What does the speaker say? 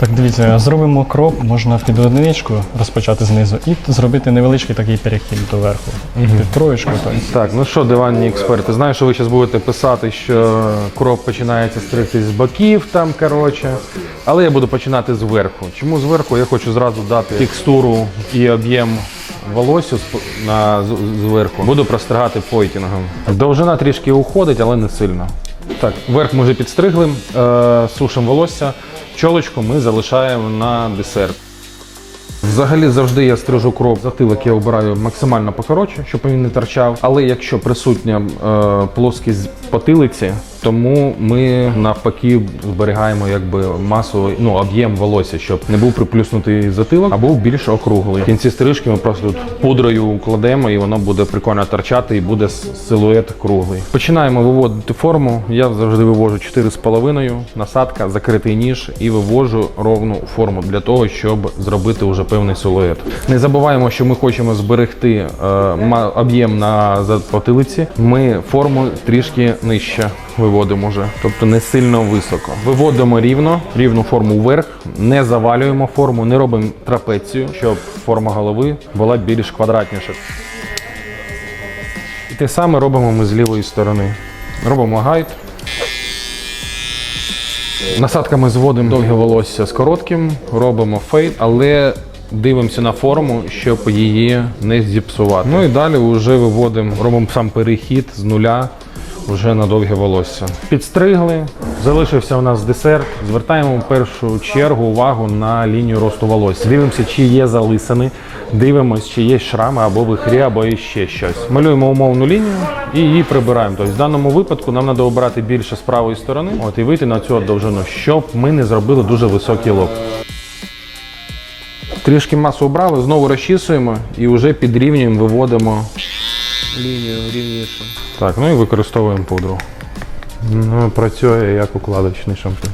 Так, дивіться, зробимо кроп, можна під одиничку розпочати знизу і зробити невеличкий такий перехід до верху. Під троєчку. Тобто. Так, ну що, диванні експерти, знаю, що ви зараз будете писати, що кроп починається стригти з боків, там, коротше. Але я буду починати зверху. Чому зверху? Я хочу зразу дати текстуру і об'єм волосся на, з- зверху. Буду простригати пойтінгом. Довжина трішки уходить, але не сильно. Так, верх ми вже підстригли, е, сушимо волосся. Чолочку ми залишаємо на десерт. Взагалі завжди я стрижу кров. Затилок я обираю максимально покоротше, щоб він не торчав. Але якщо присутня е, плоскість потилиці, тому ми навпаки зберігаємо якби масу, ну об'єм волосся, щоб не був приплюснутий затилок, а був більш округлий. В кінці стрижки ми просто тут пудрою кладемо, і воно буде прикольно торчати, і буде силует круглий. Починаємо виводити форму. Я завжди вивожу 4,5, насадка, закритий ніж і вивожу ровну форму для того, щоб зробити вже певний силует. Не забуваємо, що ми хочемо зберегти е, об'єм на за- потилиці. Ми форму трішки нижче виводимо вже, тобто не сильно високо. Виводимо рівно, рівну форму вверх, не завалюємо форму, не робимо трапецію, щоб форма голови була більш квадратніша. І те саме робимо ми з лівої сторони. Робимо гайд. Насадками зводимо довге волосся з коротким, робимо фейд, але дивимося на форму, щоб її не зіпсувати. Ну і далі вже виводимо, робимо сам перехід з нуля вже на довге волосся. Підстригли, залишився у нас десерт. Звертаємо в першу чергу увагу на лінію росту волосся. Дивимося, чи є залисини, дивимося, чи є шрами або вихрі, або ще щось. Малюємо умовну лінію і її прибираємо. Тобто в даному випадку нам треба обрати більше з правої сторони от, і вийти на цю довжину, щоб ми не зробили дуже високий лоб. Трішки масу обрали, знову розчісуємо і вже підрівнюємо, виводимо лінію рівніше. Так, ну і використовуємо пудру. Ну, працює як укладочний шампунь.